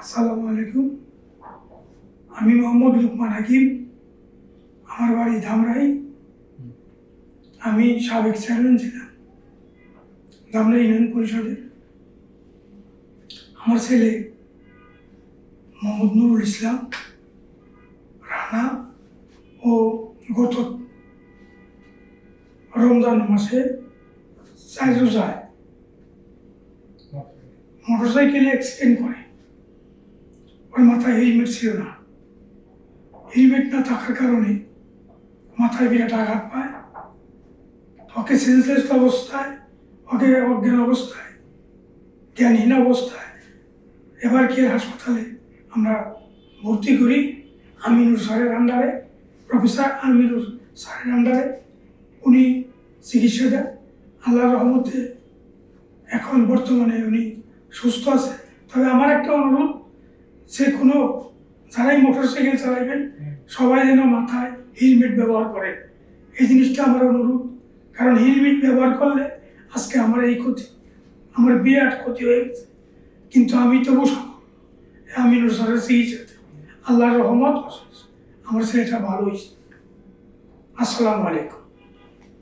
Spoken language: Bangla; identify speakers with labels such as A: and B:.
A: আসসালামু আলাইকুম। আমি মোহাম্মদ লুকমান হাকিম। আমার বাড়ি ধামরাই। আমি সাবেক চেয়ারম্যান ছিলাম ধামরাই ইউনিয়ন পরিষদের। আমার ছেলে মোহাম্মদ নুরুল ইসলাম, রানা ও গত রমজান মাসে চার রোজায় মোটরসাইকেলে অ্যাক্সিডেন্ট করে। ওর মাথায় হেলমেট ছিল না। হেলমেট না থাকার কারণে মাথায় বিরাট আঘাত পায়। ওকে সেন্সলেস অবস্থায়, ওকে অজ্ঞান অবস্থায়, জ্ঞানহীন অবস্থায়। এবার কি হাসপাতালে আমরা ভর্তি করি? আমিনুর স্যারের আন্ডারে প্রফেসর আমিনুর স্যারের আন্ডারে উনি চিকিৎসা দেন। আল্লাহর রহমতে এখন বর্তমানে উনি সুস্থ আছে। তবে আমার একটা অনুরোধ যে কোনো যারাই মোটর সাইকেল চালাইবেন সবাই যেন মাথায় হেলমেট ব্যবহার করে। এই জিনিসটা আমার অনুরোধ কারণ হেলমেট ব্যবহার করলে আজকে আমার এই ক্ষতি, আমার বিরাট ক্ষতি হয়ে গেছে। কিন্তু আমি তবু সফল। আমিনুর স্যারের চিকিৎসাতে আল্লাহর রহমত আমার ছেলেটা ভালো হয়েছে। আসসালামু আলাইকুম।